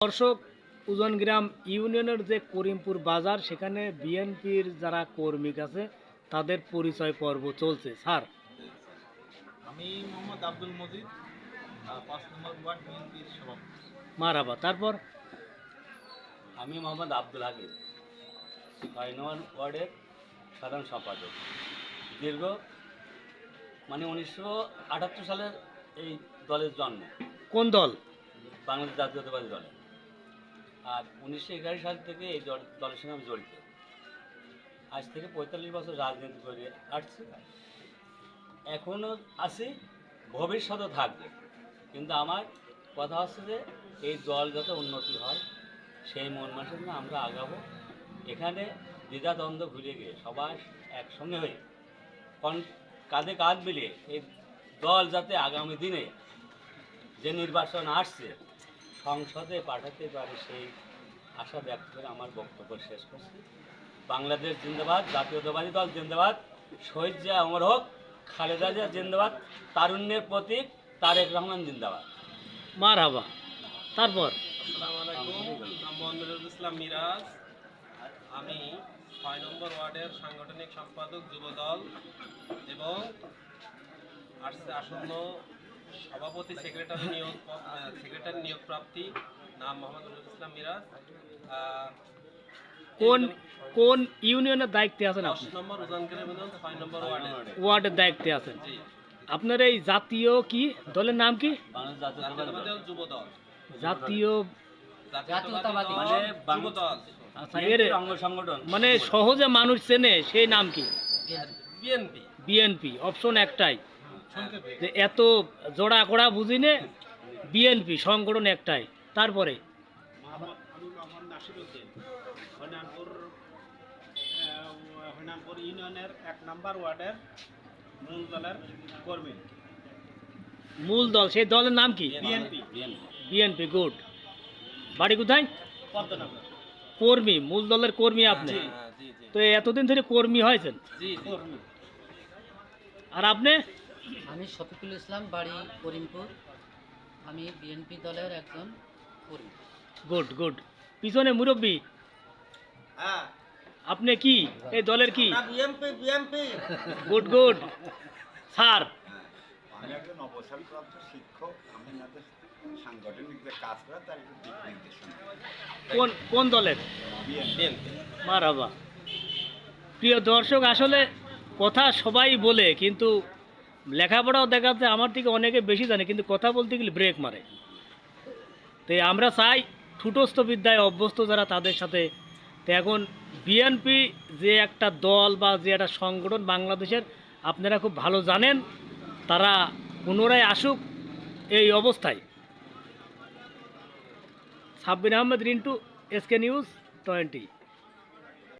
দর্শক উজনগ্রাম ইউনিয়নের যে করিমপুর বাজার সেখানে বিএনপির যারা কর্মী আছে তাদের পরিচয় পর্ব চলছে। স্যার। আমি মোহাম্মদ আব্দুল মজিদ পাঁচ নম্বর ওয়ার্ড বিএনপির সভাপতি। মারাবা তারপর? আমি মোহাম্মদ আব্দুল হাকিম ছয় নম্বর ওয়ার্ডের সাধারণ সম্পাদক। দীর্ঘ মানে উনিশশো আটাত্তর সালের এই দলের জন্ম। কোন দল? বাংলাদেশ জাতীয়তাবাদী দলে আর উনিশশো এগারো সাল থেকে এই দল- দলের সঙ্গে আমি জড়িত। আজ থেকে পঁয়তাল্লিশ বছর রাজনীতি করে আসছি। এখনও আছি, ভবিষ্যতেও থাকবে। কিন্তু আমার কথা হচ্ছে যে, এই দল যাতে উন্নতি হয়, সেই মন মাসে আমরা আগাবো। এখানে দ্বিধাদ্বন্দ্ব ভুলে গিয়ে সবাই একসঙ্গে হয়ে, কন, কাঁধে কাঁধ মিলিয়ে এই দল যাতে আগামী দিনে যে নির্বাচন আসছে সংসদে পাঠাতে পারে সেই আশা ব্যক্ত করে আমার বক্তব্য শেষ করছি। বাংলাদেশ জিন্দাবাদ জাতীয়তাবাদী দল জিন্দাবাদ শহীদ জিয়া অমর হোক খালেদা জিয়া জিন্দাবাদ তারুণ্যের প্রতীক তারেক রহমান জিন্দাবাদ। মার হাবা তারপর? আসসালামু আলাইকুম ইসলাম মিরাজ। আমি ছয় নম্বর ওয়ার্ডের সাংগঠনিক সম্পাদক যুবদল এবং আসছে আসন্ন সভাপতি সেক্রেটারি নিয়োগ সেক্রেটারি নিয়োগ প্রাপ্তি নাম মোহাম্মদুল ইসলাম মিরাজ। কোন কোন ইউনিয়নের দায়িত্বে আছেন আপনি? নম্বর নম্বর ওয়ার্ডে ওয়ার্ডের দায়িত্বে আছেন। আপনার এই জাতীয় কি দলের নাম কি? জাতীয় মানে সহজে মানুষ চেনে সেই নাম কি? বিএনপি। বিএনপি অপশন একটাই। যে এত জোড়া কড়া বুঝিনে বিএনপি সংগঠন একটাই। তারপরে? আমি মোহাম্মদ নাসিরুদ্দিন হরিনামপুর ইউনিয়নের এক নাম্বার ওয়ার্ডের মূল দলের কর্মী মূল দল সেই দলের নাম কি? বিএনপি গুড। বাড়ি কোথায়? কর্মী মূল দলের কর্মী আপনি? জি তো এতদিন ধরে কর্মী হয়েছেন? আর আপনি? আমি শফিকুল ইসলাম বাড়ি করিমপুর। আমি বিএনপি দলের একজন কর্মী। Good good. পিছনে মুরব্বী হ্যাঁ। আপনি কি? এই দলের কি? BNP BNP good good. Sir. আমি একজন অবসরপ্রাপ্ত শিক্ষক। আমি যাদের সাংগঠনিক যে কাজ করে তার একটু দিক নির্দেশনা। কোন কোন দলের? বিএনপি মারাবা প্রিয় দর্শক আসলে কথা সবাই বলে কিন্তু লেখাপড়াও দেখাতে আমার থেকে অনেকে বেশি জানে, কিন্তু কথা বলতে গেলে ব্রেক মারে। তো আমরা চাই ঠুটস্থ বিদ্যায় অভ্যস্ত যারা তাদের সাথে। তো এখন বিএনপি যে একটা দল বা যে একটা সংগঠন বাংলাদেশের, আপনারা খুব ভালো জানেন, তারা পুনরায় আসুক এই অবস্থায়। Sabbir Ahmed, Rintu SK news twenty.